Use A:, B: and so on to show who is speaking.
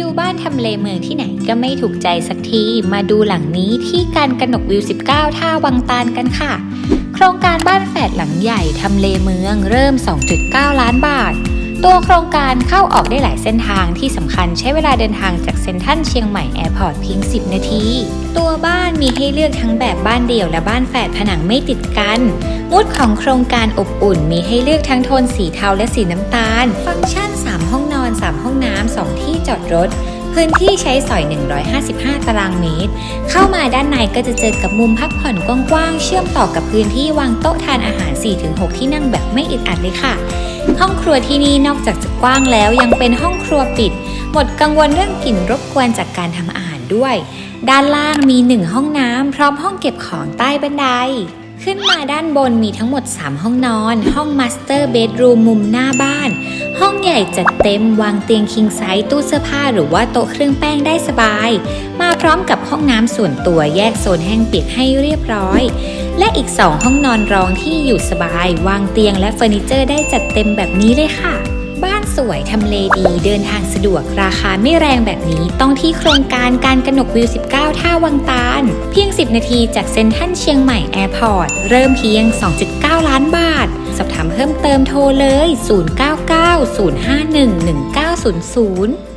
A: ดูบ้านทำเลเมืองที่ไหนก็ไม่ถูกใจสักที มาดูหลังนี้ที่การกนกวิว 19 ท่าวังตาลกันค่ะ โครงการบ้านแฝดหลังใหญ่ทำเลเมืองเริ่ม 2.9 ล้านบาท ตัวโครงการเข้าออกได้หลายเส้นทางที่สำคัญใช้เวลาเดินทางจากเซ็นทรัลเชียงใหม่แอร์พอร์ตเพียง 10 นาที ตัวบ้านมีให้เลือกทั้งแบบบ้านเดี่ยวและบ้านแฝดผนังไม่ติดกันมูดของโครงการอบอุ่นมีให้เลือกทั้งโทนสีเทาและสีน้ำตาล ฟังก์ชัน จอดรถ พื้นที่ใช้สอย 155 ตารางเมตร เข้ามาด้านในก็จะเจอกับมุมพักผ่อนกว้างๆ เชื่อมต่อกับพื้นที่วางโต๊ะทานอาหาร 4-6 ที่นั่งแบบไม่อึดอัดเลยค่ะ ห้องครัวที่นี่นอกจากจะกว้างแล้วยังเป็นห้องครัวปิด หมดกังวลเรื่องกลิ่นรบกวนจากการทำอาหารด้วย ด้านล่างมีหนึ่งห้องน้ำพร้อมห้องเก็บของใต้บันไดขึ้นมาด้านบนมีทั้งหมด 3 ห้องนอน ห้องมาสเตอร์เบดรูมมุมหน้าบ้าน ห้องใหญ่จัดเต็มวางเตียงคิงไซส์ตู้เสื้อผ้าหรือว่าโต๊ะเครื่องแป้งได้สบาย มาพร้อมกับห้องน้ำส่วนตัวแยกโซนแห้งเปียกให้เรียบร้อย และอีก2ห้องนอนรองที่อยู่สบาย วางเตียงและเฟอร์นิเจอร์ได้จัดเต็มแบบนี้เลยค่ะ บ้านสวยทำเลดีเดินทางสะดวกราคาไม่แรงแบบนี้ต้องที่โครงการการกนกวิว 19 ท่าวังตาล เพียง 10 นาทีจากเซ็นทรัลเชียงใหม่แอร์พอร์ตเริ่มเพียง 2.9 ล้านบาทามเพิ่มเติมโทรเลย 099 051 1900